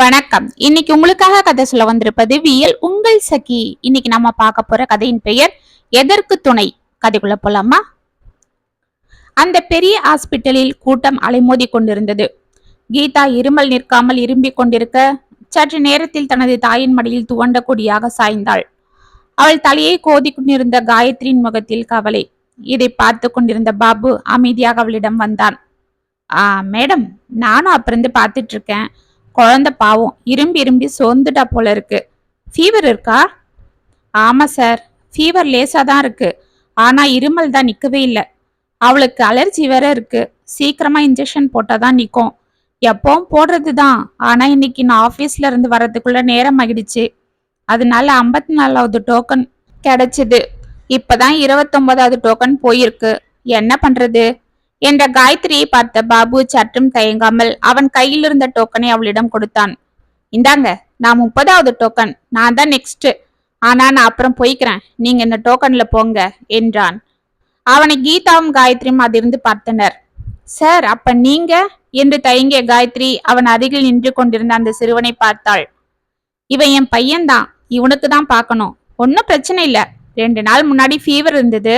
வணக்கம். இன்னைக்கு உங்களுக்காக கதை சொல்ல வந்திருப்பது வியல் உங்கள் சகி. இன்னைக்கு நம்ம பார்க்க போற கதையின் பெயர் எதற்கு துணை? கதைக்குள்ள போலாமா? அந்த பெரிய ஹாஸ்பிட்டலில் கூட்டம் அலைமோதி கொண்டிருந்தது. கீதா இருமல் நிற்காமல் இரும்பிக் கொண்டிருக்க சற்று நேரத்தில் தனது தாயின் மடியில் துவண்ட கொடியாக சாய்ந்தாள். அவள் தலையை கோதி கொண்டிருந்த காயத்ரியின் முகத்தில் கவலை. இதை பார்த்து கொண்டிருந்த பாபு அமைதியாக அவளிடம் வந்தான். ஆ மேடம் நானும் அப்பிருந்து பார்த்துட்டு இருக்கேன். குழந்த பாவம். இரும்பி இரும்பி சோர்ந்துட்டா போல இருக்கு. ஃபீவர் இருக்கா? ஆமாம் சார் ஃபீவர் லேசாக தான் இருக்கு. ஆனால் இருமல் தான் நிற்கவே இல்லை. அவளுக்கு அலர்ஜி வேற இருக்கு. சீக்கிரமா இன்ஜெக்ஷன் போட்டால் தான் நிற்கும் எப்பவும் போடுறது தான். ஆனால் இன்னைக்கு நான் ஆஃபீஸில் இருந்து வர்றதுக்குள்ள நேரம் ஆகிடுச்சு அதனால ஐம்பத்தி நாலாவது டோக்கன் கிடச்சிது. இப்போ தான் இருபத்தொன்பதாவது டோக்கன் போயிருக்கு. என்ன பண்றது? என்ற காயத்ரியை பார்த்த பாபு சற்றும் தயங்காமல் அவன் கையில் இருந்த டோக்கனை அவளிடம் கொடுத்தான். இந்தாங்க நான் முப்பதாவது டோக்கன் நான் தான் நெக்ஸ்ட் ஆனா நான் அப்புறம் போய்க்கிறேன். நீங்க இந்த டோக்கன்ல போங்க என்றான். அவனை கீதாவும் காயத்ரியும் அதிருந்து பார்த்தனர். சார் அப்ப நீங்க? என்று தயங்கிய காயத்ரி அவன் அருகில் நின்று கொண்டிருந்த அந்த சிறுவனை பார்த்தாள். இவன் என் பையன்தான். இவனுக்கு தான் பார்க்கணும். ஒன்றும் பிரச்சனை இல்லை. ரெண்டு நாள் முன்னாடி ஃபீவர் இருந்தது.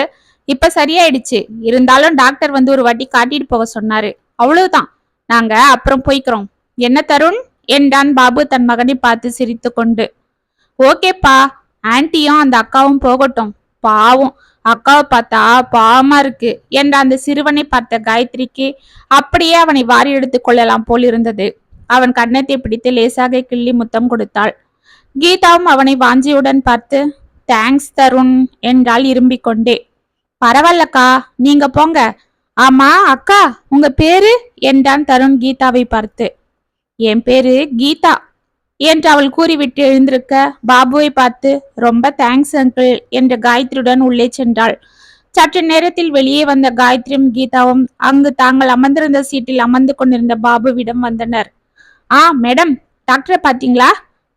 இப்ப சரியாயிடுச்சு. இருந்தாலும் டாக்டர் வந்து ஒரு வாட்டி காட்டிட்டு போக சொன்னாரு. அவ்வளவுதான். நாங்க அப்புறம் போய்க்கிறோம். என்ன தருண்? என்றான் பாபு தன் மகனை பார்த்து சிரித்து கொண்டு. ஓகேப்பா. ஆன்ட்டியும் அந்த அக்காவும் போகட்டும். பாவம். அக்காவை பார்த்தா பாவமா இருக்கு. என்ற அந்த சிறுவனை பார்த்த காயத்ரிக்கு அப்படியே அவனை வாரி எடுத்து கொள்ளலாம் போல் இருந்தது. அவன் கன்னத்தை பிடித்து லேசாக கிள்ளி முத்தம் கொடுத்தாள். கீதாவும் அவனை வாஞ்சியுடன் பார்த்து தேங்க்ஸ் தருண் என்றால் இரும்பிக் கொண்டே. பரவாயில்லக்கா நீங்க போங்க. ஆமா அக்கா உங்க பேரு? என்றான் தருண் கீதாவை பார்த்து. என் பேரு கீதா என்று அவள் கூறிவிட்டு எழுந்திருக்க பாபுவை பார்த்து ரொம்ப தேங்க்ஸ் அங்கிள் என்று காயத்ரியுடன் உள்ளே சென்றாள். சற்று நேரத்தில் வெளியே வந்த காயத்ரியும் கீதாவும் அங்கு தாங்கள் அமர்ந்திருந்த சீட்டில் அமர்ந்து கொண்டிருந்த பாபுவிடம் வந்தனர். ஆ மேடம் டாக்டரை பாத்தீங்களா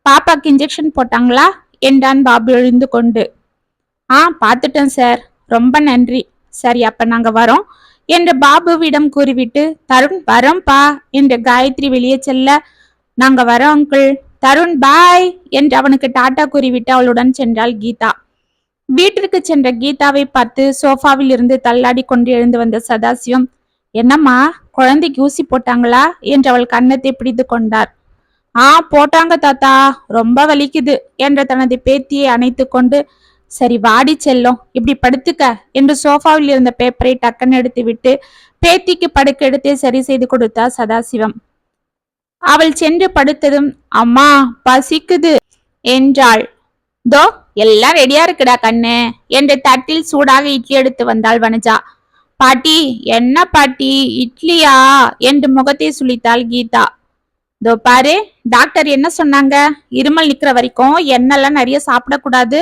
பாப்பாக்கு இன்ஜெக்ஷன் போட்டாங்களா? என்றான் பாபு எழுந்து கொண்டு. ஆ பார்த்துட்டேன் சார் ரொம்ப நன்றி. சரி அப்ப நாங்க வரோம். என்று பாபுவிடம் கூறிவிட்டு தருண் வரோம்பா என்று காயத்ரி வெளியே செல்ல நாங்க வரோம் அங்கிள். தருண் பாய் என்று அவனுக்கு டாட்டா கூறிவிட்டு அவளுடன் சென்றாள் கீதா. வீட்டிற்கு சென்ற கீதாவை பார்த்து சோஃபாவில் இருந்து தள்ளாடி கொண்டு எழுந்து வந்த சதாசிவம் என்னம்மா குழந்தைக்கு ஊசி போட்டாங்களா? என்று அவள் கன்னத்தை பிடித்து கொண்டார். ஆ போட்டாங்க தாத்தா. ரொம்ப வலிக்குது என்ற தனது பேத்தியை அணைத்து கொண்டு சரி வாடி செல்லும் இப்படி படுத்துக்க என்று சோஃபாவில் இருந்த பேப்பரை டக்குன்னு எடுத்து விட்டு பேத்திக்கு படுக்க எடுத்தே சரி செய்து கொடுத்தா சதாசிவம். அவள் சென்று படுத்ததும் அம்மா பசிக்குது என்றாள். தோ எல்லாம் ரெடியா இருக்குடா கண்ணு என்று தட்டில் சூடாக இட்லி எடுத்து வந்தாள் வனஜா. பாட்டி என்ன பாட்டி இட்லியா? என்று முகத்தை சுளித்தாள் கீதா. தோ பாரு டாக்டர் என்ன சொன்னாங்க? இருமல் நிக்கிற வரைக்கும் எண்ணெல்லாம் நிறைய சாப்பிடக்கூடாது.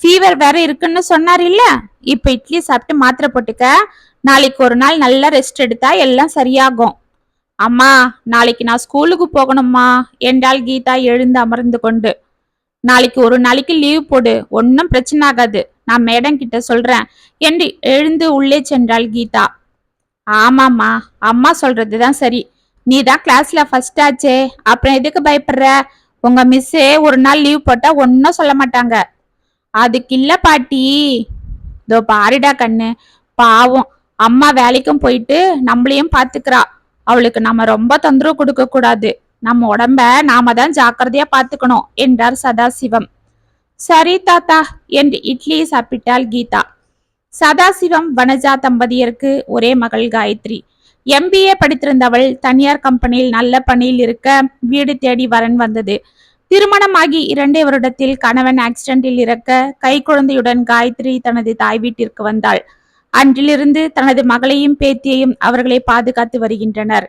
ஃபீவர் வேற இருக்குன்னு சொன்னார் இல்ல? இப்ப இட்லி சாப்பிட்டு மாத்திரை போட்டுக்க. நாளைக்கு ஒரு நாள் நல்லா ரெஸ்ட் எடுத்தா எல்லாம் சரியாகும். அம்மா நாளைக்கு நான் ஸ்கூலுக்கு போகணுமா என்றால் கீதா எழுந்து அமர்ந்து கொண்டு. நாளைக்கு ஒரு நாளைக்கு லீவ் போடு. ஒன்றும் பிரச்சனை ஆகாது. நான் மேடம் கிட்ட சொல்றேன். என்று எழுந்து உள்ளே சென்றாள் கீதா. ஆமாம்மா அம்மா சொல்றதுதான் சரி. நீ தான் கிளாஸ்ல ஃபர்ஸ்ட் ஆச்சே. அப்புறம் எதுக்கு பயப்படுற? உங்க மிஸ்ஸே ஒரு நாள் லீவ் போட்டா ஒன்றும் சொல்ல மாட்டாங்க. அதுக்கு இல்ல பாட்டி. இதோ பாருடா கண்ணு. பாவம். அம்மா வேலைக்கும் போயிட்டு நம்மளையும் பாத்துக்கிறா. அவளுக்கு நம்ம ரொம்ப தொந்தரவு கொடுக்க கூடாது. நம்ம உடம்ப நாம தான் ஜாக்கிரதையா பாத்துக்கணும் என்றார் சதாசிவம். சரி தாத்தா என்று இட்லியை சாப்பிட்டாள் கீதா. சதாசிவம் வனஜா தம்பதியருக்கு ஒரே மகள் காயத்ரி. எம்பிஏ படித்திருந்தவள் தனியார் கம்பெனியில் நல்ல பணியில் இருக்க வீடு தேடி வரன் வந்தது. திருமணமாகி இரண்டே வருடத்தில் கணவன் ஆக்சிடென்டில் இறக்க கை குழந்தையுடன் காயத்ரி தனது தாய் வீட்டிற்கு வந்தாள். அன்றிலிருந்து தனது மகளையும் பேத்தியையும் அவர்களை பாதுகாத்து வருகின்றனர்.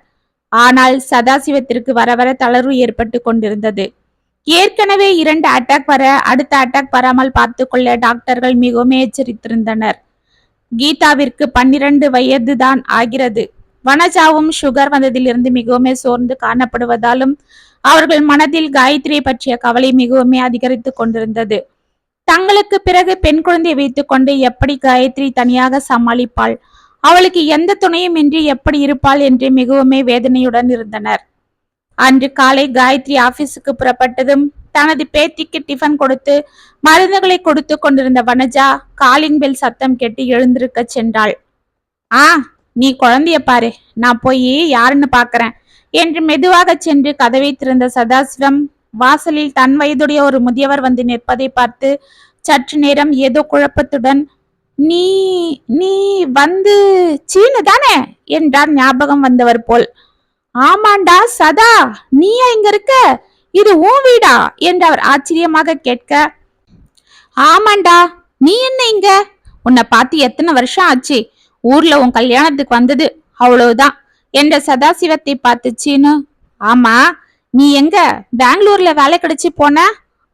ஆனால் சதாசிவத்திற்கு வர வர தளர்வு ஏற்பட்டு கொண்டிருந்தது. ஏற்கனவே இரண்டு அட்டாக் வர அடுத்த அட்டாக் வராமல் பார்த்து கொள்ள டாக்டர்கள் மிகவும் எச்சரித்திருந்தனர். கீதாவிற்கு பன்னிரண்டு வயதுதான் ஆகிறது. வனஜாவும் சுகர் வந்ததிலிருந்து மிகவும் சோர்ந்து காணப்படுவதாலும் அவர்கள் மனதில் காயத்ரியை பற்றிய கவலை மிகவுமே அதிகரித்து கொண்டிருந்தது. தங்களுக்கு பிறகு பெண் குழந்தையை வைத்துக்கொண்டு எப்படி காயத்ரி தனியாக சமாளிப்பாள்? அவளுக்கு எந்த துணையும் இன்றி எப்படி இருப்பாள் என்று மிகவுமே வேதனையுடன் இருந்தனர். அன்று காலை காயத்ரி ஆபீஸுக்கு புறப்பட்டதும் தனது பேத்திக்கு டிஃபன் கொடுத்து மருந்துகளை கொடுத்து கொண்டிருந்த வனஜா காலிங் பெல் சத்தம் கேட்டு எழுந்திருக்க சென்றாள். ஆ நீ குழந்தைய பாரு. நான் போய் யாருன்னு பாக்குறேன். என்று மெதுவாக சென்று கதவை திறந்த சதாசிவம் வாசலில் தன் வயதுடைய ஒரு முதியவர் வந்து நிற்பதை பார்த்து சற்று நேரம் ஏதோ குழப்பத்துடன் நீ நீ வந்து சீனு தானே? என்றார் ஞாபகம் வந்தவர் போல். ஆமாண்டா சதா நீயா இங்க இருக்க? இது உன் வீடா? என்று அவர் ஆச்சரியமாக கேட்க ஆமாண்டா நீ என்ன இங்க? உன்னை பார்த்து எத்தனை வருஷம் ஆச்சு? ஊர்ல உன் கல்யாணத்துக்கு வந்தது அவ்வளவுதான். என்ற சதாசிவத்தை பார்த்து சீனு ஆமா நீ எங்க பெங்களூர்ல வேலை கிடைச்சி போன?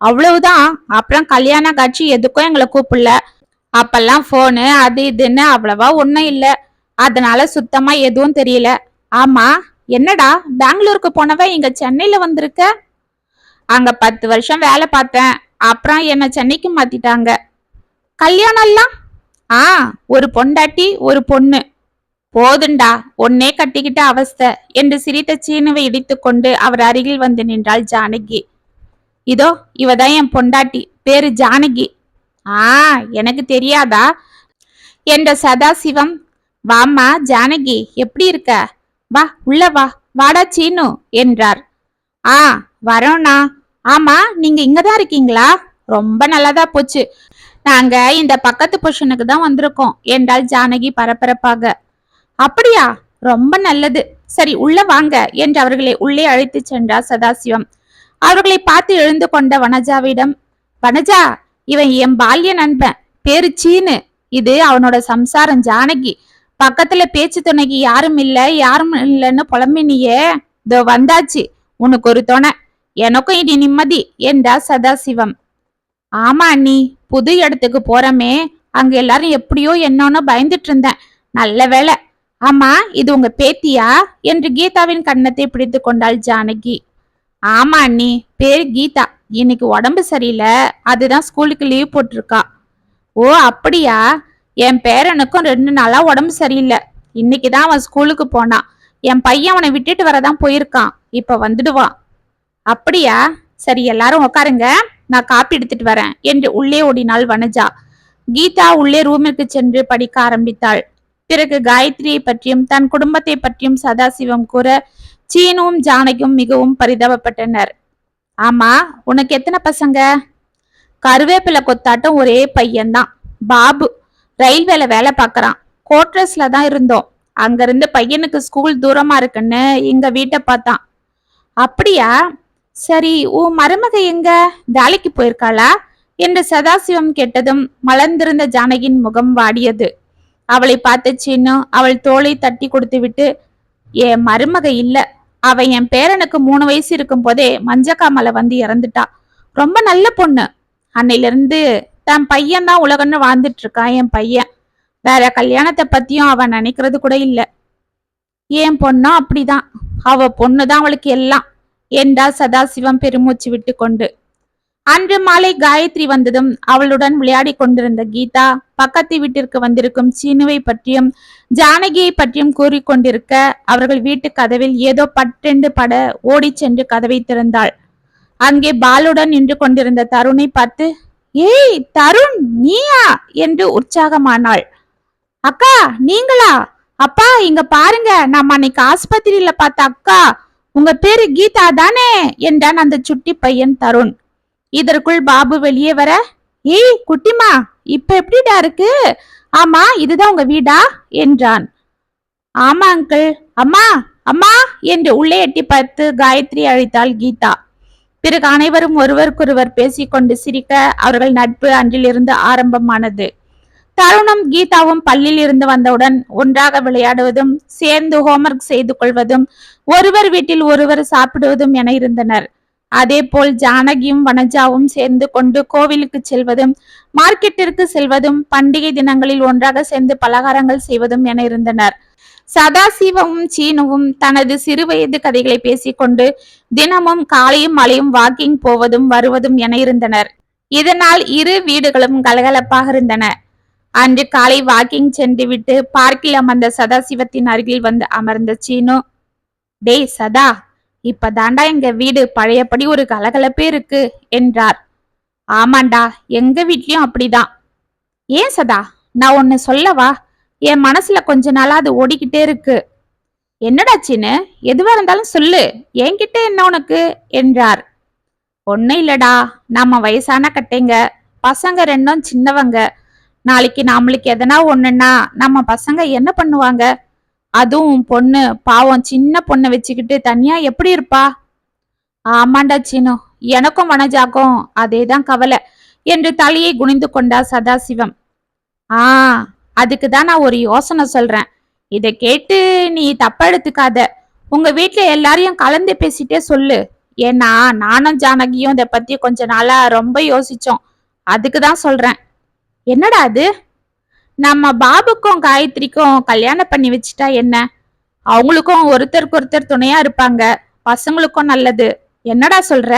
அவ்வளவுதான். அப்புறம் கல்யாண காட்சி எதுக்கும் எங்களை கூப்பிடல. அப்பெல்லாம் போனு அது இதுன்னு அவ்வளவா ஒன்றும் இல்லை. அதனால சுத்தமா எதுவும் தெரியல. ஆமா என்னடா பெங்களூருக்கு போனவ இங்க சென்னையில வந்திருக்க? அங்க பத்து வருஷம் வேலை பார்த்தேன். அப்புறம் என்னை சென்னைக்கு மாத்திட்டாங்க. கல்யாணம் எல்லாம் ஆ ஒரு பொண்டாட்டி ஒரு பொண்ணு. போதுண்டா ஒன்னே கட்டிக்கிட்ட அவஸ்தை. என்று சிரித்த சீனுவை இடித்துக்கொண்டு அவர் அருகில் வந்து நின்றாள் ஜானகி. இதோ இவதான் என் பொண்டாட்டி பேரு ஜானகி. ஆ எனக்கு தெரியாதா? என்ற சதாசிவம் வாம்மா ஜானகி எப்படி இருக்க? வா உள்ள வா வாடா சீனு என்றார். ஆ வரோண்ணா. ஆமா நீங்க இங்கதான் இருக்கீங்களா? ரொம்ப நல்லதா போச்சு. நாங்க இந்த பக்கத்து பொஷனுக்கு தான் வந்திருக்கோம் என்றாள் ஜானகி பரபரப்பாக. அப்படியா? ரொம்ப நல்லது. சரி உள்ள வாங்க என்று அவர்களை உள்ளே அழைத்து சென்றார் சதாசிவம். அவர்களை பார்த்து எழுந்து கொண்ட வனஜாவிடம் வனஜா இவன் என் பால்ய நண்பன். பேரு சீனு. இது அவனோட சம்சாரம் ஜானகி. பக்கத்துல பேச்சு துணைக்கு யாரும் இல்ல யாரும் இல்லைன்னு புலம்பினியே. இதோ வந்தாச்சு. உனக்கு ஒரு துணை. எனக்கும் இனி நிம்மதி என்றார் சதாசிவம். ஆமா அண்ணி புது இடத்துக்கு போறமே. அங்க எல்லாரும் எப்படியோ என்னன்னு பயந்துட்டு இருந்தேன். நல்ல வேளை அம்மா இது உங்க பேத்தியா? என்று கீதாவின் கன்னத்தை பிடித்து கொண்டாள் ஜானகி. ஆமா அண்ணி பேர் கீதா. இன்னைக்கு உடம்பு சரியில்லை அதுதான் ஸ்கூலுக்கு லீவ் போட்டிருக்கா. ஓ அப்படியா? என் பேரனுக்கும் ரெண்டு நாளா உடம்பு சரியில்லை. இன்னைக்கு தான் அவன் ஸ்கூலுக்கு போனான் என் பையன் அவனை விட்டுட்டு வரதான் போயிருக்கான். இப்ப வந்துடுவான் அப்படியா? சரி எல்லாரும் உட்காருங்க நான் காப்பி எடுத்துட்டு வரேன் என்று உள்ளே ஓடினாள் வனஜா. கீதா உள்ளே ரூமிற்கு சென்று படிக்க ஆரம்பித்தாள். பிறகு காயத்ரியை பற்றியும் தன் குடும்பத்தை பற்றியும் சதாசிவம் கூற சீனுவும் ஜானகியும் மிகவும் பரிதாபப்பட்டனர். ஆமா உனக்கு எத்தனை பசங்க? கருவேப்பிலை கொத்தாட்டம் ஒரே பையன்தான். பாபு ரயில்வேல வேலை பார்க்கறான். கோட்ரஸ்ல தான் இருந்தோம். அங்கிருந்து பையனுக்கு ஸ்கூல் தூரமா இருக்குன்னு எங்க வீட்டை பார்த்தான். அப்படியா? சரி உன் மருமக எங்க? வேலைக்கு போயிருக்காளா? என்று சதாசிவம் கேட்டதும் மலர்ந்திருந்த ஜானகியின் முகம் வாடியது. அவளை பார்த்த சின்னு அவள் தோலை தட்டி கொடுத்து விட்டு என் மருமக இல்ல. அவ என் பேரனுக்கு மூணு வயசு இருக்கும் போதே மஞ்சக்காமலை வந்து இறந்துட்டா. ரொம்ப நல்ல பொண்ணு. அன்னையிலிருந்து தன் பையன் தான் உலகன்னு வாழ்ந்துட்டு இருக்கான் என் பையன். வேற கல்யாணத்தை பத்தியும் அவன் நினைக்கிறது கூட இல்ல. என் பொண்ணும் அப்படிதான். அவ பொண்ணுதான் அவளுக்கு எல்லாம். என்றார் சதாசிவம் பெருமூச்சு விட்டு கொண்டு அன்று மாலை காயத்ரி வந்ததும் அவளுடன் விளையாடி கொண்டிருந்த கீதா பக்கத்து வீட்டிற்கு வந்திருக்கும் சீனுவை பற்றியும் ஜானகியை பற்றியும் கூறிக்கொண்டிருக்க அவர்கள் வீட்டு கதவில் ஏதோ பட்டெண்டு பட ஓடி சென்று கதவை திறந்தாள். அங்கே பாலுடன் நின்று கொண்டிருந்த தருணை பார்த்து ஏய் தருண் நீயா? என்று உற்சாகமானாள். அக்கா நீங்களா? அப்பா இங்க பாருங்க நம்ம அன்னைக்கு ஆஸ்பத்திரியில பார்த்த அக்கா. உங்க பேரு கீதா தானே? என்றான் அந்த சுட்டி பையன் தருண். இதற்குள் பாபு வெளியே வர ஏய் குட்டிமா இப்ப எப்படிடா இருக்கு? ஆமா இதுதான் உங்க வீடா? என்றான். ஆமா அங்கிள். அம்மா அம்மா என்று உள்ளே எட்டி பார்த்து காயத்ரி அழைத்தாள் கீதா. பிறகு அனைவரும் ஒருவருக்கொருவர் பேசிக்கொண்டு சிரிக்க அவர்கள் நட்பு அன்றிலிருந்து ஆரம்பமானது. தருணம் கீதாவும் பள்ளியில் இருந்து வந்தவுடன் ஒன்றாக விளையாடுவதும் சேர்ந்து ஹோம்ஒர்க் செய்து கொள்வதும் ஒருவர் வீட்டில் ஒருவர் சாப்பிடுவதும் என இருந்தனர். அதே போல் ஜானகியும் வனஜாவும் சேர்ந்து கொண்டு கோவிலுக்கு செல்வதும் மார்க்கெட்டிற்கு செல்வதும் பண்டிகை தினங்களில் ஒன்றாக சேர்ந்து பலகாரங்கள் செய்வதும் என இருந்தனர். சதாசிவமும் சீனுவும் தனது சிறுவயது கதைகளை பேசிக்கொண்டு தினமும் காலையும் மலையும் வாக்கிங் போவதும் வருவதும் என இருந்தனர். இதனால் இரு வீடுகளும் கலகலப்பாக இருந்தன. அன்று காலை வாக்கிங் சென்று விட்டு பார்க்கில் அமர்ந்த சதாசிவத்தின் அருகில் வந்து அமர்ந்த சீனு டேய் சதா! இப்ப தாண்டா எங்க வீடு பழையபடி ஒரு கலகலப்பே இருக்கு என்றார். ஆமாண்டா எங்க வீட்லயும் அப்படிதான். ஏன் சதா நான் ஒன்னு சொல்லவா? என் மனசுல கொஞ்ச நாளா அது ஓடிக்கிட்டே இருக்கு. என்னடா சின்னு எதுவா இருந்தாலும் சொல்லு என்கிட்ட என்ன உனக்கு? என்றார். ஒன்னும் இல்லடா நம்ம வயசான கட்டைங்க பசங்க ரெண்டும் சின்னவங்க. நாளைக்கு நாமளுக்கு எதனா ஒண்ணுன்னா நம்ம பசங்க என்ன பண்ணுவாங்க? அதுவும் பொண்ணு பாவம் சின்ன பொண்ணை வச்சுக்கிட்டு தனியா எப்படி இருப்பா? ஆமாண்டா சீனு எனக்கும் மனஜாக்கும் அதேதான் கவலை என்று தலையை குனிந்து கொண்டா சதாசிவம். ஆ அதுக்கு தான் நான் ஒரு யோசனை சொல்றேன். இதை கேட்டு நீ தப்பா எடுத்துக்காத. உங்க வீட்டுல எல்லாரையும் கலந்து பேசிட்டே சொல்லு. ஏன்னா நானும் ஜானகியும் இதை பத்தி கொஞ்ச நாளா ரொம்ப யோசிச்சோம். அதுக்கு தான் சொல்றேன். என்னடா அது? நம்ம பாபுக்கும் காயத்ரிக்கும் கல்யாணம் பண்ணி வச்சுட்டா என்ன? அவங்களுக்கும் ஒருத்தருக்கு ஒருத்தர் துணையா இருப்பாங்க. பசங்களுக்கும் நல்லது. என்னடா சொல்ற?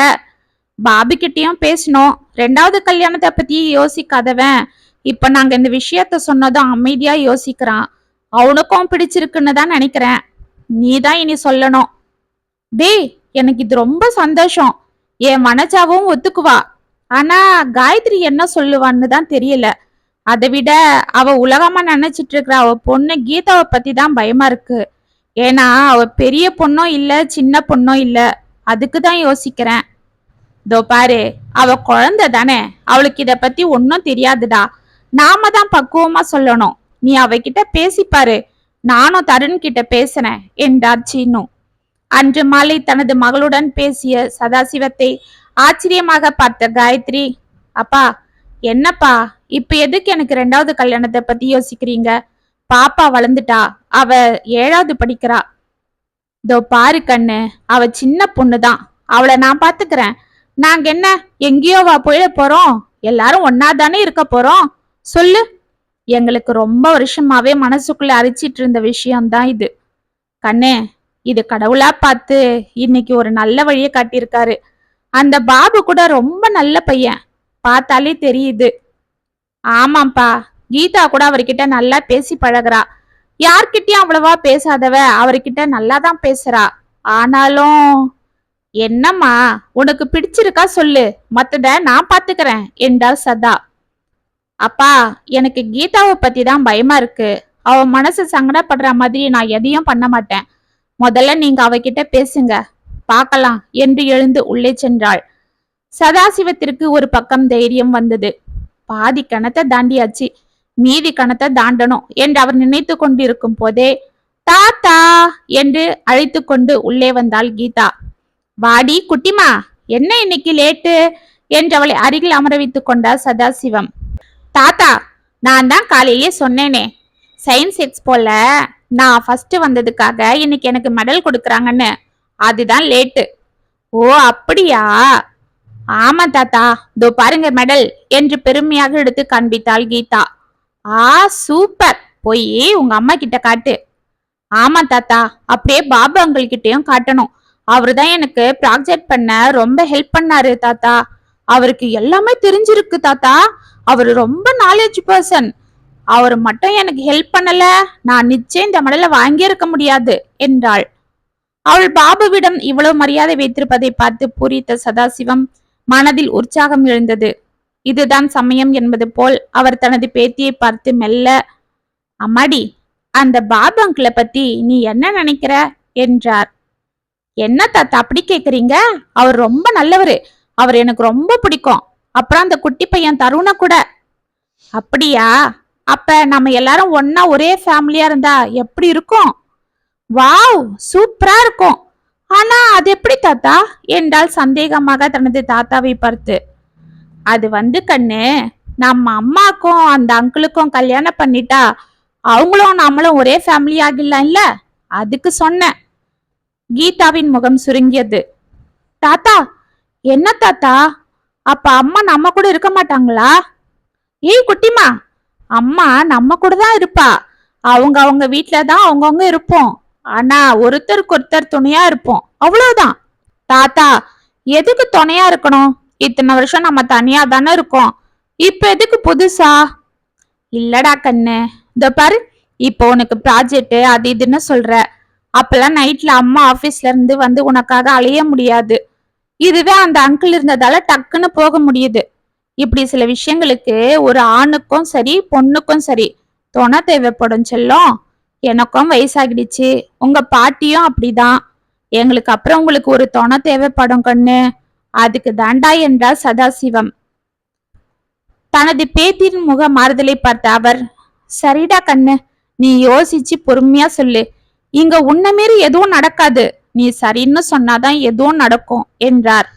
பாபு கிட்டயும் பேசணும். ரெண்டாவது கல்யாணத்தை பத்தி யோசிக்காதவன். இப்ப நாங்க இந்த விஷயத்த சொன்னதும் அமைதியா யோசிக்கிறான். அவனுக்கும் பிடிச்சிருக்குன்னு தான் நினைக்கிறேன். நீ தான் இனி சொல்லணும். டேய் எனக்கு இது ரொம்ப சந்தோஷம். என் மனஜாவும் ஒத்துக்குவா. ஆனா காயத்ரி என்ன சொல்லுவான்னு தான் தெரியல. அதை விட அவ உலகமா நினைச்சிட்டு இருக்கிற அவ பொண்ணு கீதாவை பத்தி தான் பயமா இருக்கு. ஏன்னா அவ பெரிய பொண்ணும் இல்ல சின்ன பொண்ணும் இல்ல. அதுக்கு தான் யோசிக்கிறேன். இதோ பாரு அவ குழந்தை தானே. அவளுக்கு இத பத்தி ஒன்னும் தெரியாதுடா. நாம தான் பக்குவமா சொல்லணும். நீ அவகிட்ட பேசிப்பாரு நானும் தருண் கிட்ட பேசுறேன். என்றார் சீனு? அன்று மாலை தனது மகளுடன் பேசிய சதாசிவத்தை ஆச்சரியமாக பார்த்த காயத்ரி அப்பா என்னப்பா? இப்ப எதுக்கு எனக்கு ரெண்டாவது கல்யாணத்தை பத்தி யோசிக்கிறீங்க? பாப்பா வளர்ந்துட்டா அவ ஏழாவது படிக்கிறா. இதோ பாரு கண்ணு அவ சின்ன பொண்ணுதான். அவளை நான் பாத்துக்கிறேன். நாங்க என்ன எங்கேயோ வா போயிட போறோம்? எல்லாரும் ஒன்னா தானே இருக்க போறோம்? சொல்லு. எங்களுக்கு ரொம்ப வருஷமாவே மனசுக்குள்ள அரிச்சிட்டு இருந்த விஷயம்தான் இது. கண்ணே இது கடவுளா பார்த்து இன்னைக்கு ஒரு நல்ல வழியை காட்டியிருக்காரு. அந்த பாபு கூட ரொம்ப நல்ல பையன். பார்த்தாலே தெரியுது. ஆமாம்ப்பா கீதா கூட அவர்கிட்ட நல்லா பேசி பழகுறா. யார்கிட்டயும் அவ்வளவா பேசாதவ அவர்கிட்ட நல்லா தான் பேசுறா. ஆனாலும் என்னம்மா உனக்கு பிடிச்சிருக்கா சொல்லு. மத்தத நான் பாத்துக்கிறேன் என்றார் சதா. அப்பா எனக்கு கீதாவை பத்தி தான் பயமா இருக்கு. அவ மனசு சங்கடப்படுற மாதிரி நான் எதையும் பண்ண மாட்டேன். முதல்ல நீங்க அவகிட்ட பேசுங்க. பார்க்கலாம் என்று எழுந்து உள்ளே சென்றாள். சதாசிவத்திற்கு ஒரு பக்கம் தைரியம் வந்தது. பாதி கணத்தை தாண்டியாச்சு மீதி கணத்தை தாண்டணும் என்று அவர் நினைத்து கொண்டிருக்கும் போதே தாத்தா என்று அழைத்து கொண்டு உள்ளே வந்தாள் கீதா. வாடி குட்டிமா என்ன இன்னைக்கு லேட்டு? என்று அவளை அருகில் அமர வைத்துக் கொண்டார் சதாசிவம். தாத்தா நான் தான் காலையிலேயே சொன்னேனே சயின்ஸ் எக்ஸ்போல நான் ஃபர்ஸ்ட் வந்ததுக்காக இன்னைக்கு எனக்கு மெடல் கொடுக்குறாங்கன்னு அதுதான் லேட்டு. ஓ அப்படியா? ஆமா தாத்தா. இதோ பாருங்க மெடல் என்று பெருமையாக எடுத்து காண்பித்தாள் கீதா. ஆ சூப்பர். போய் உங்க அம்மா கிட்ட காட்டு. ஆமா தாத்தா. அப்படியே பாபு அங்கிள் கிட்டயும் காட்டணும். அவரு தான் எனக்கு ப்ராஜெக்ட் பண்ண ரொம்ப ஹெல்ப் பண்ணாரு தாத்தா. அவருக்கு எல்லாமே தெரிஞ்சிருக்கு தாத்தா. அவர் ரொம்ப நாலேஜ் பர்சன் அவர் மட்டும் எனக்கு ஹெல்ப் பண்ணல. நான் நிச்சயம் இந்த மெடலை வாங்கியிருக்க முடியாது என்றாள். அவள் பாபுவிடம் இவ்வளவு மரியாதை வைத்திருப்பதை பார்த்து பூரித்த சதாசிவம் மனதில் உற்சாகம் எழுந்தது. இதுதான் சமயம் என்பது போல் அவர் தனது பேத்தியை பார்த்து மெல்ல அம்மாடி அந்த பாபு அங்கிளை பத்தி நீ என்ன நினைக்கிற? என்றார். என்ன தாத்தா அப்படி கேக்குறீங்க? அவர் ரொம்ப நல்லவரு. அவர் எனக்கு ரொம்ப பிடிக்கும். அப்புறம் அந்த குட்டி பையன் தருண கூட. அப்படியா? அப்ப நம்ம எல்லாரும் ஒன்னா ஒரே ஃபேமிலியா இருந்தா எப்படி இருக்கும்? வாவ் சூப்பரா இருக்கும். ஆனா அது எப்படி தாத்தா? என்றால் சந்தேகமாக தனது தாத்தாவை பார்த்து. அது வந்து கண்ணு நம்ம அம்மாக்கும் அந்த அங்கிளுக்கும் கல்யாணம் பண்ணிட்டா அவங்களும் நாமளும் ஒரே ஃபேமிலி ஆகிடலாம் இல்ல அதுக்கு சொன்னேன். கீதாவின் முகம் சுருங்கியது. தாத்தா என்ன தாத்தா? அப்ப அம்மா நம்ம கூட இருக்க மாட்டாங்களா? ஏய் குட்டிமா அம்மா நம்ம கூட தான் இருப்பா. அவங்க அவங்க வீட்டில தான் அவங்கவுங்க இருப்போம். ஆனா ஒருத்தருக்கு ஒருத்தர் துணையா இருப்போம். அவ்வளவுதான். தாத்தா எதுக்கு துணையா இருக்கணும்? இத்தனை வருஷம் நம்ம தனியா தானே இருக்கோம். இப்ப எதுக்கு புதுசா? இல்லடா கண்ணு. இதோ பாரு இப்போ உனக்கு ப்ராஜெக்ட் அது இதுன்னு சொல்ற. அப்பெல்லாம் நைட்ல அம்மா ஆபீஸ்ல இருந்து வந்து உனக்காக அலைய முடியாது. இதுவே அந்த அங்கிள் இருந்ததால டக்குன்னு போக முடியுது. இப்படி சில விஷயங்களுக்கு ஒரு ஆணுக்கும் சரி பொண்ணுக்கும் சரி துணை தேவைப்படும் செல்லம். எனக்கும் வயசாகிடுச்சு. உங்க பாட்டியும் அப்படிதான். எங்களுக்கு அப்புறம் உங்களுக்கு ஒரு துணை தேவைப்படும் கண்ணு. அதுக்கு தாண்டா என்றார் சதாசிவம். தனது பேத்தின் முக மாறுதலை பார்த்த அவர் சரிடா கண்ணு நீ யோசிச்சு பொறுமையா சொல்லு. இங்க உன்ன மீறி எதுவும் நடக்காது. நீ சரின்னு சொன்னாதான் எதுவும் நடக்கும் என்றார்.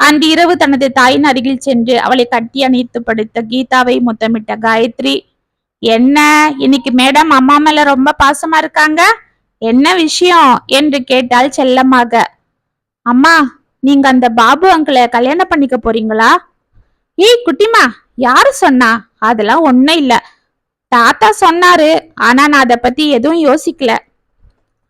அன்று இரவு தனது தாயின் அருகில் சென்று அவளை கட்டி அணைத்து படுத்த கீதாவை முத்தமிட்ட காயத்ரி என்ன? இன்னைக்கு மேடம் அம்மா மேல ரொம்ப பாசமா இருக்காங்க? என்ன விஷயம்? என்று கேட்டாள் செல்லமாக. அம்மா நீங்க அந்த பாபு அங்கிளை கல்யாணம் பண்ணிக்க போறீங்களா? ஏய் குட்டிமா யாரு சொன்னா? அதெல்லாம் ஒண்ணும் இல்ல. தாத்தா சொன்னாரு ஆனா நான் அத பத்தி எதுவும் யோசிக்கல.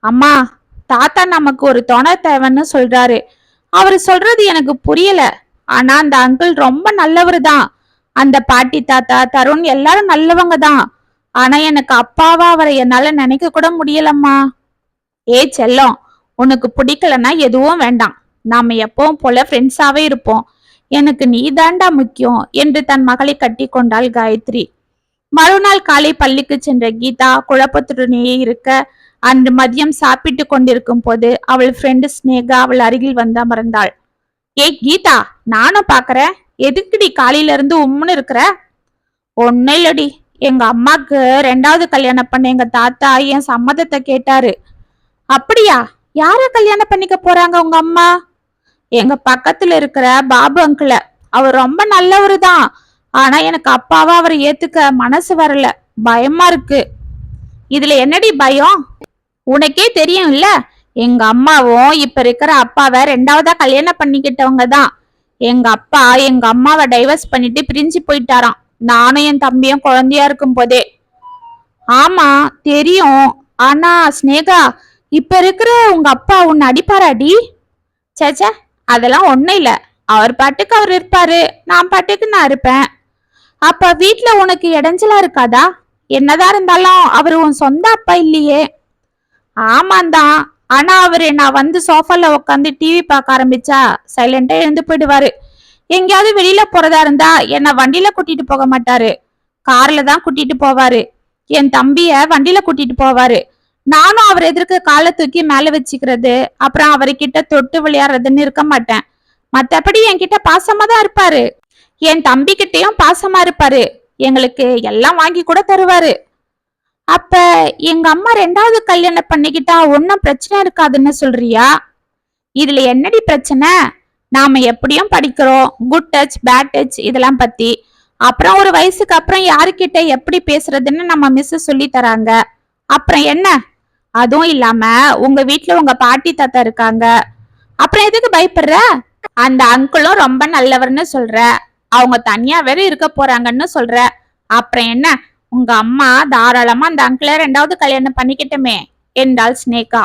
அம்மா தாத்தா நமக்கு ஒரு துணை தேவைன்னு சொல்றாரு. அவர் சொல்றது எனக்கு புரியல. ஆனா அந்த அங்கிள் ரொம்ப நல்லவர் தான் அந்த பாட்டி தாத்தா தருண் எல்லாரும் நல்லவங்க தான் ஆனா எனக்கு அப்பாவா அவரை என்னால நினைக்க கூட முடியலம்மா. ஏ செல்லம் உனக்கு பிடிக்கலன்னா எதுவும் வேண்டாம். நாம எப்பவும் போல ஃப்ரெண்ட்ஸாவே இருப்போம். எனக்கு நீதாண்டா முக்கியம் என்று தன் மகளை கட்டி கொண்டாள் காயத்ரி. மறுநாள் காலை பள்ளிக்கு சென்ற கீதா குழப்பத்துடனேயே இருக்க அன்று மதியம் சாப்பிட்டு கொண்டிருக்கும் போது அவள் ஃப்ரெண்டு ஸ்னேகா அவள் அருகில் வந்து அமர்ந்தாள். ஏய் கீதா நானும் பாக்குறேன் எதுக்குடி காலையில இருந்து உம்முன்னு இருக்கிற? ஒன்னும் இல்லடி. எங்க அம்மாக்கு ரெண்டாவது கல்யாணம் பண்ண எங்க தாத்தா என் சம்மதத்தை கேட்டாரு. அப்படியா? யார கல்யாணம் பண்ணிக்க போறாங்க உங்க அம்மா? எங்க பக்கத்துல இருக்கிற பாபு அங்கிள. அவர் ரொம்ப நல்லவரு தான். ஆனா எனக்கு அப்பாவா அவரை ஏத்துக்க மனசு வரல. பயமா இருக்கு. இதுல என்னடி பயம்? உனக்கே தெரியும் இல்ல எங்க அம்மாவும் இப்ப இருக்கிற அப்பாவை ரெண்டாவதா கல்யாணம் பண்ணிக்கிட்டவங்க தான். எங்க அப்பா எங்க அம்மாவை டைவர்ஸ் பண்ணிட்டு பிரிஞ்சு போயிட்டாராம். நானும் என் தம்பியும் குழந்தையா இருக்கும் போதே. ஆமா தெரியும். ஆனா ஸ்னேகா இப்ப இருக்கிற உங்க அப்பா உன்னை அடிப்பாராடி? சேச்சே அதெல்லாம் ஒன்றும் இல்ல. அவர் பாட்டுக்கு அவர் இருப்பாரு. நான் பாட்டுக்கு நான் இருப்பேன். அப்ப வீட்டுல உனக்கு இடைஞ்சலா இருக்காதா? என்னதான் இருந்தாலும் அவர் உன் சொந்த அப்பா இல்லையே. ஆமாந்தான். ஆனா அவரு நான் வந்து சோஃபால உட்காந்து டிவி பார்க்க ஆரம்பிச்சா சைலண்டா எழுந்து போயிடுவாரு. எங்கேயாவது வெளியில போறதா இருந்தா என்ன வண்டியில கூட்டிட்டு போக மாட்டாரு. கார்ல தான் கூட்டிட்டு போவாரு. என் தம்பிய வண்டியில கூட்டிட்டு போவாரு. நானும் அவர் எதிர்க்க காலை தூக்கி மேல வச்சுக்கிறது அப்புறம் அவர்கிட்ட தொட்டு விளையாடுறதுன்னு இருக்க மாட்டேன். மத்தபடி என்கிட்ட பாசமா தான் இருப்பாரு. என் தம்பிக்கிட்டையும் பாசமா இருப்பாரு. எங்களுக்கு எல்லாம் வாங்கி கூட தருவாரு. அப்ப எங்க அம்மா ரெண்டாவது கல்யாணம் பண்ணிக்கிட்டா ஒன்னும் பிரச்சனை இருக்காதுன்னு சொல்றியா? இதுல என்னடி பிரச்சனை? நாம எப்படியும் படிக்கிறோம். குட் டச் பேட் டச் இதெல்லாம் பத்தி. அப்புறம் ஒரு வயசுக்கு அப்புறம் யாருக்கிட்ட எப்படி பேசுறதுன்னு நம்ம மிஸ் சொல்லி தராங்க. அப்புறம் என்ன? அதுவும் இல்லாம உங்க வீட்டுல உங்க பாட்டி தாத்தா இருக்காங்க. அப்புறம் எதுக்கு பயப்படுற? அந்த அங்கிளும் ரொம்ப நல்லவர்னு சொல்ற. அவங்க தனியா வேற இருக்க போறாங்கன்னு சொல்ற. அப்புறம் என்ன? உங்க அம்மா தாராளமா அந்த அங்கிளை ரெண்டாவது கல்யாணம் பண்ணிக்கிட்டமே என்றாள் ஸ்னேகா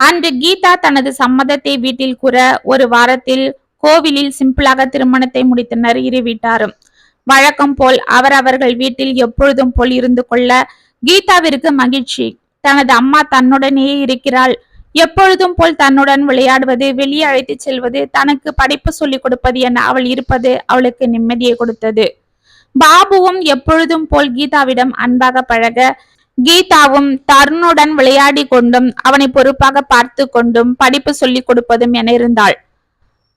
அன்று கீதா தனது சம்மதத்தை வீட்டில் கூற ஒரு வாரத்தில் கோவிலில் சிம்பிளாக திருமணத்தை முடித்தனர் இரு வீட்டாரும். வழக்கம் போல் அவரவர்கள் வீட்டில் எப்பொழுதும் போல் இருந்து கொள்ள கீதாவிற்கு மகிழ்ச்சி. தனது அம்மா தன்னுடனேயே இருக்கிறாள். எப்பொழுதும் போல் தன்னுடன் விளையாடுவது வெளியே அழைத்துச் செல்வது தனக்கு படிப்பு சொல்லிக் கொடுப்பது என அவள் இருப்பது அவளுக்கு நிம்மதியை கொடுத்தது. பாபுவும் எப்பொழுதும் போல் கீதாவிடம் அன்பாக பழக கீதாவும் தருணுடன் விளையாடி கொண்டும் அவனை பொறுப்பாக பார்த்து கொண்டும் படிப்பு சொல்லிக் கொடுப்பதும் என இருந்தாள்.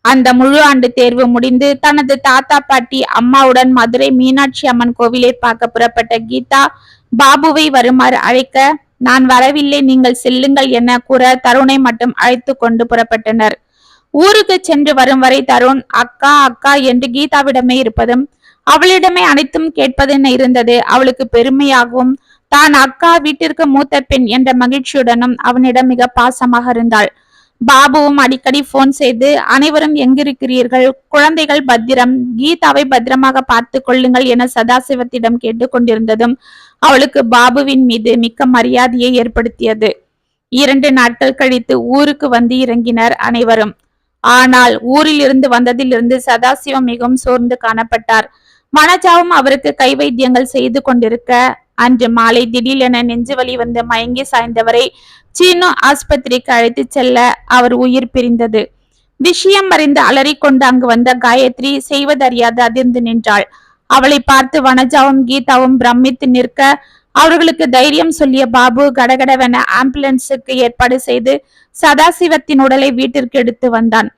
அந்த முழு ஆண்டு தேர்வு முடிந்து தனது தாத்தா பாட்டி அம்மாவுடன் மதுரை மீனாட்சி அம்மன் கோவிலை பார்க்க புறப்பட்ட கீதா பாபுவை வருமாறு அழைக்க நான் வரவில்லை நீங்கள் செல்லுங்கள் என கூற தருணை மட்டும் அழைத்து கொண்டு புறப்பட்டனர். ஊருக்கு சென்று வரும் வரை தருண் அக்கா அக்கா என்று கீதாவிடமே இருப்பதும் அவளிடமே அனைத்தும் கேட்பதென இருந்தது? அவளுக்கு பெருமையாகவும் தான் அக்கா வீட்டிற்கு மூத்த பெண் என்ற மகிழ்ச்சியுடனும் அவனிடம் மிக பாசமாக இருந்தாள். பாபுவும் அடிக்கடி போன் செய்து அனைவரும் எங்கிருக்கிறீர்கள்? குழந்தைகள் பத்திரம் கீதாவை பத்திரமாக பார்த்து கொள்ளுங்கள் என சதாசிவத்திடம் கேட்டுக்கொண்டிருந்ததும் அவளுக்கு பாபுவின் மீது மிக்க மரியாதையை ஏற்படுத்தியது. இரண்டு நாட்கள் கழித்து ஊருக்கு வந்து இறங்கினர் அனைவரும். ஆனால் ஊரில் இருந்து வந்ததிலிருந்து சதாசிவம் மிகவும் சோர்ந்து காணப்பட்டார். வனஜாவும் அவருக்கு கை வைத்தியங்கள் செய்து கொண்டிருக்க அன்று மாலை திடீரென நெஞ்சு வலி வந்து மயங்கி சாய்ந்தவரை சீனு ஆஸ்பத்திரிக்கு அழைத்து செல்ல அவர் உயிர் பிரிந்தது. விஷயம் அறிந்து அலறிக்கொண்டு அங்கு வந்த காயத்ரி செய்வதறியாது அதிர்ந்து நின்றாள். அவளை பார்த்து வனஜாவும் கீதாவும் பிரமித்து நிற்க அவர்களுக்கு தைரியம் சொல்லிய பாபு கடகடவென ஆம்புலன்ஸுக்கு ஏற்பாடு செய்து சதாசிவத்தின் உடலை வீட்டிற்கு எடுத்து வந்தான்.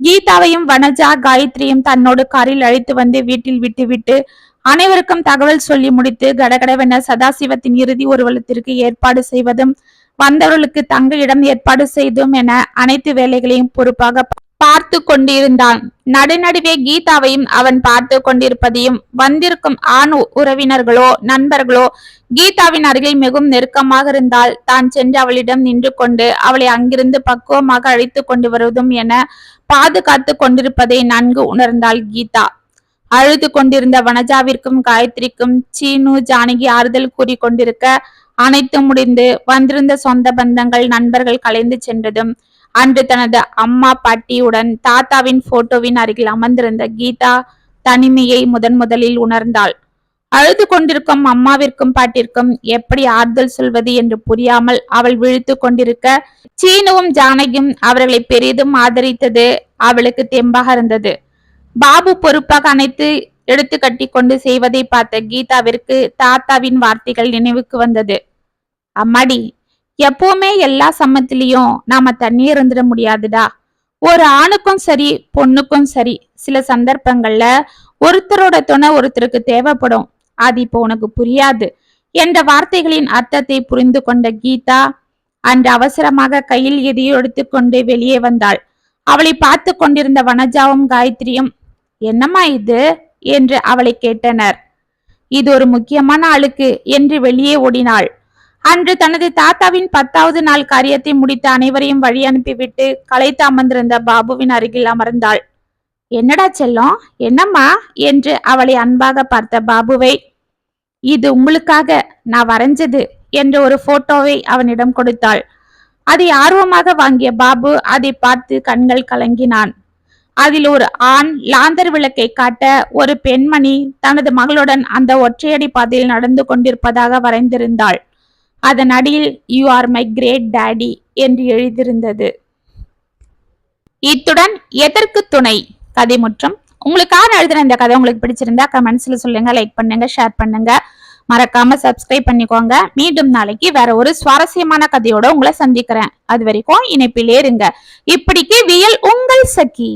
கீதாவையும் வனஜா காயத்ரியும் தன்னோடு காரில் அழைத்து வந்து வீட்டில் விட்டுவிட்டு அனைவருக்கும் தகவல் சொல்லி முடித்து கடகடவென சதாசிவத்தின் இறுதி ஊர்வலத்திற்கு ஏற்பாடு செய்வதும் வந்தவர்களுக்கு தங்க இடம் ஏற்பாடு செய்தும் என அனைத்து வேலைகளையும் பொறுப்பாக பார்த்து கொண்டிருந்தான். நடுநடுவே கீதாவையும் அவன் பார்த்து கொண்டிருப்பதையும் வந்திருக்கும் ஆண் உறவினர்களோ நண்பர்களோ கீதாவின் அருகில் மிகவும் நெருக்கமாக இருந்தால் தான் சென்று அவளிடம் நின்று கொண்டு அவளை அங்கிருந்து பக்குவமாக அழைத்து கொண்டு வருவதும் என பாதுகாத்து கொண்டிருப்பதை நன்கு உணர்ந்தாள் கீதா. அழுது கொண்டிருந்த வனஜாவிற்கும் காயத்ரிக்கும் சீனு ஜானகி ஆறுதல் கூறி கொண்டிருக்க அனைத்து முடிந்து வந்திருந்த சொந்த பந்தங்கள் நண்பர்கள் கலைந்து சென்றதும் அன்று தனது அம்மா பாட்டியுடன் தாத்தாவின் போட்டோவின் அருகில் அமர்ந்திருந்த கீதா தனிமையை முதன் முதலில் உணர்ந்தாள். அழுது கொண்டிருக்கும் அம்மாவிற்கும் பாட்டிற்கும் எப்படி ஆறுதல் சொல்வது என்று புரியாமல் அவள் விழித்து கொண்டிருக்க சீனுவும் ஜானகியும் அவர்களை பெரிதும் ஆதரித்தது அவளுக்கு தெம்பாக இருந்தது. பாபு பொறுப்பாக அனைத்து எடுத்து கட்டி கொண்டு செய்வதை பார்த்த கீதாவிற்கு தாத்தாவின் வார்த்தைகள் நினைவுக்கு வந்தது. அம்மாடி எப்பவுமே எல்லா சமத்திலையும் நாம தண்ணி இருந்துட முடியாதுடா. ஒரு ஆணுக்கும் சரி பொண்ணுக்கும் சரி சில சந்தர்ப்பங்கள்ல ஒருத்தரோட துணை ஒருத்தருக்கு தேவைப்படும். அது இப்போ உனக்கு புரியாது. என்ற வார்த்தைகளின் அர்த்தத்தை புரிந்து கொண்ட கீதா அன்று அவசரமாக கையில் எதையோ எடுத்துக்கொண்டு வெளியே வந்தாள். அவளை பார்த்து கொண்டிருந்த வனஜாவும் காயத்ரியும் என்னம்மா இது? என்று அவளை கேட்டனர். இது ஒரு முக்கியமான ஆளுக்கு என்று வெளியே ஓடினாள். அன்று தனது தாத்தாவின் பத்தாவது நாள் காரியத்தை முடித்த அனைவரையும் வழி அனுப்பிவிட்டு களைத்து அமர்ந்திருந்த பாபுவின் அருகில் அமர்ந்தாள். என்னடா செல்லம் என்னம்மா? என்று அவளை அன்பாக பார்த்த பாபுவை இது உங்களுக்காக நான் வரைஞ்சது என்ற ஒரு போட்டோவை அவனிடம் கொடுத்தாள். அதை ஆர்வமாக வாங்கிய பாபு அதை பார்த்து கண்கள் கலங்கினான். அதில் ஒரு ஆண் லாந்தர் விளக்கை காட்ட ஒரு பெண்மணி தனது மகளுடன் அந்த ஒற்றையடி பாதையில் நடந்து கொண்டிருப்பதாக வரைந்திருந்தாள். அதன் அடியில் you are my great daddy என்று எழுதியிருந்தது. இத்துடன் எதற்கு துணை கதை முற்றம் உங்களுக்காக எழுதின இந்த கதை உங்களுக்கு பிடிச்சிருந்தா கமெண்ட்ஸ்ல சொல்லுங்க லைக் பண்ணுங்க ஷேர் பண்ணுங்க. மறக்காம சப்ஸ்கிரைப் பண்ணிக்கோங்க. மீண்டும் நாளைக்கு வேற ஒரு சுவாரஸ்யமான கதையோட உங்களை சந்திக்கிறேன். அது வரைக்கும் இணைப்பிலே இருங்க. இப்படிக்கு வியல் உங்கள் சகி.